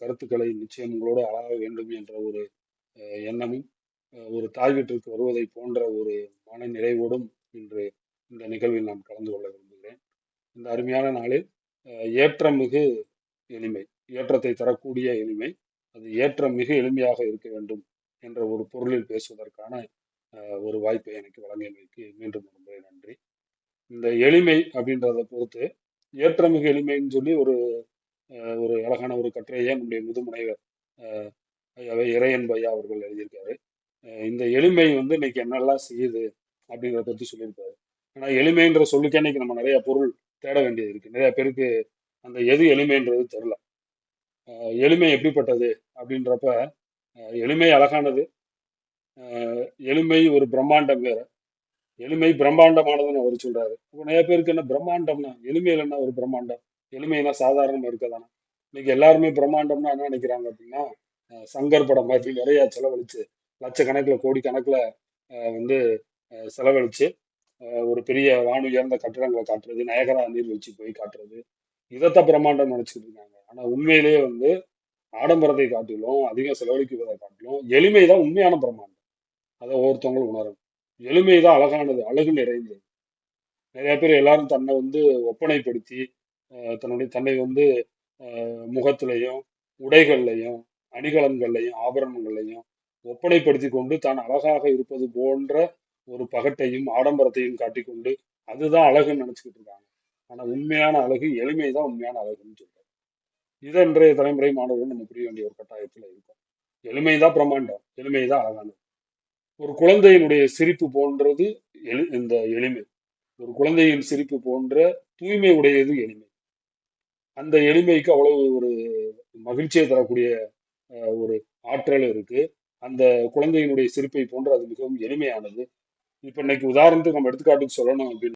கருத்துக்களை நிச்சயம் உங்களோடு வேண்டும் என்ற ஒரு எண்ணமும் ஒரு தாய் வீட்டிற்கு வருவதை போன்ற ஒரு மன நிறைவோடும் இன்று இந்த நிகழ்வில் நான் கலந்து கொள்ள விரும்புகிறேன். இந்த அருமையான நாளில் ஏற்றம் ஏற்றமிகு எளிமை ஏற்றத்தை தரக்கூடிய எளிமை அது ஏற்றம் மிக எளிமையாக இருக்க வேண்டும் என்ற ஒரு பொருளில் பேசுவதற்கான ஒரு வாய்ப்பை எனக்கு வழங்கியமைக்கு மீண்டும் ஒரு முறை நன்றி. இந்த எளிமை அப்படின்றத பொறுத்து ஏற்றமிகு எளிமைன்னு சொல்லி ஒரு ஒரு அழகான ஒரு கட்டுரையை நம்முடைய முதுமுனைவர் ஐயாவை இறையன் பையா அவர்கள் எழுதியிருக்காரு. இந்த எளிமை வந்து இன்னைக்கு என்னெல்லாம் செய்யுது அப்படிங்கிறத பத்தி சொல்லியிருக்காரு. ஆனா எளிமைன்ற சொல்லுக்கே இன்னைக்கு நம்ம நிறைய பொருள் தேட வேண்டியது இருக்கு. நிறைய பேருக்கு அந்த எது எளிமைன்றது தெரியல. எளிமை எப்படிப்பட்டது அப்படின்றப்ப எளிமை அழகானது எளிமை ஒரு பிரம்மாண்டம் வேற. எளிமை பிரம்மாண்டமானதுன்னு அவர் சொல்றாரு. இப்போ நிறைய பேருக்கு என்ன பிரம்மாண்டம்னா எளிமையில் என்ன ஒரு பிரம்மாண்டம்? எளிமைனா சாதாரணமா இருக்கதானே? இன்னைக்கு எல்லாருமே பிரம்மாண்டம்னா என்ன நினைக்கிறாங்க அப்படின்னா சங்கர் படம் மாதிரி நிறைய செலவழிச்சு லட்சக்கணக்கில் கோடி கணக்குல அஹ், வந்து செலவழிச்சு ஒரு பெரிய வான் உயர்ந்த கட்டிடங்களை காட்டுறது நயகரா நீர்வீழ்ச்சி போய் காட்டுறது இதைத்தான் பிரம்மாண்டம் நினைச்சிக்கிட்டு இருக்காங்க. ஆனா உண்மையிலேயே வந்து ஆடம்பரத்தை காட்டிலும் அதிகம் செலவழிக்குவதை காட்டிலும் எளிமை தான் உண்மையான பிரம்மாண்டம். அதை ஒவ்வொருத்தவங்களும் உணரும் எளிமை தான் அழகானது அழகு நிறைந்தது. நிறைய பேர் எல்லாரும் தன்னை வந்து ஒப்பனைப்படுத்தி தன்னுடைய தன்னை வந்து முகத்திலையும் உடைகள்லையும் அணிகலன்கள்லையும் ஆபரணங்கள்லையும் ஒப்பனைப்படுத்தி கொண்டு தான் அழகாக இருப்பது போன்ற ஒரு பகட்டையும் ஆடம்பரத்தையும் காட்டிக்கொண்டு அதுதான் அழகுன்னு நினச்சிக்கிட்டு இருக்காங்க. ஆனால் உண்மையான அழகு எளிமை தான் உண்மையான அழகுன்னு சொல்றாங்க. இது இன்றைய தலைமுறை மாணவர்கள் நம்ம புரிய வேண்டிய ஒரு கட்டாயத்தில் இருக்கும். எளிமை தான் பிரம்மாண்டம் எளிமை தான் அழகானது. ஒரு குழந்தையினுடைய சிரிப்பு போன்றது எளி இந்த எளிமை. ஒரு குழந்தையின் சிரிப்பு போன்ற தூய்மை உடையது எளிமை. அந்த எளிமைக்கு அவ்வளவு ஒரு மகிழ்ச்சியை தரக்கூடிய ஒரு ஆற்றல் இருக்கு. அந்த குழந்தையினுடைய சிரிப்பை போன்று அது மிகவும் எளிமையானது. இப்ப இன்னைக்கு உதாரணத்துக்கு நம்ம எடுத்துக்காட்டுக்கு சொல்லணும் அப்படின்னு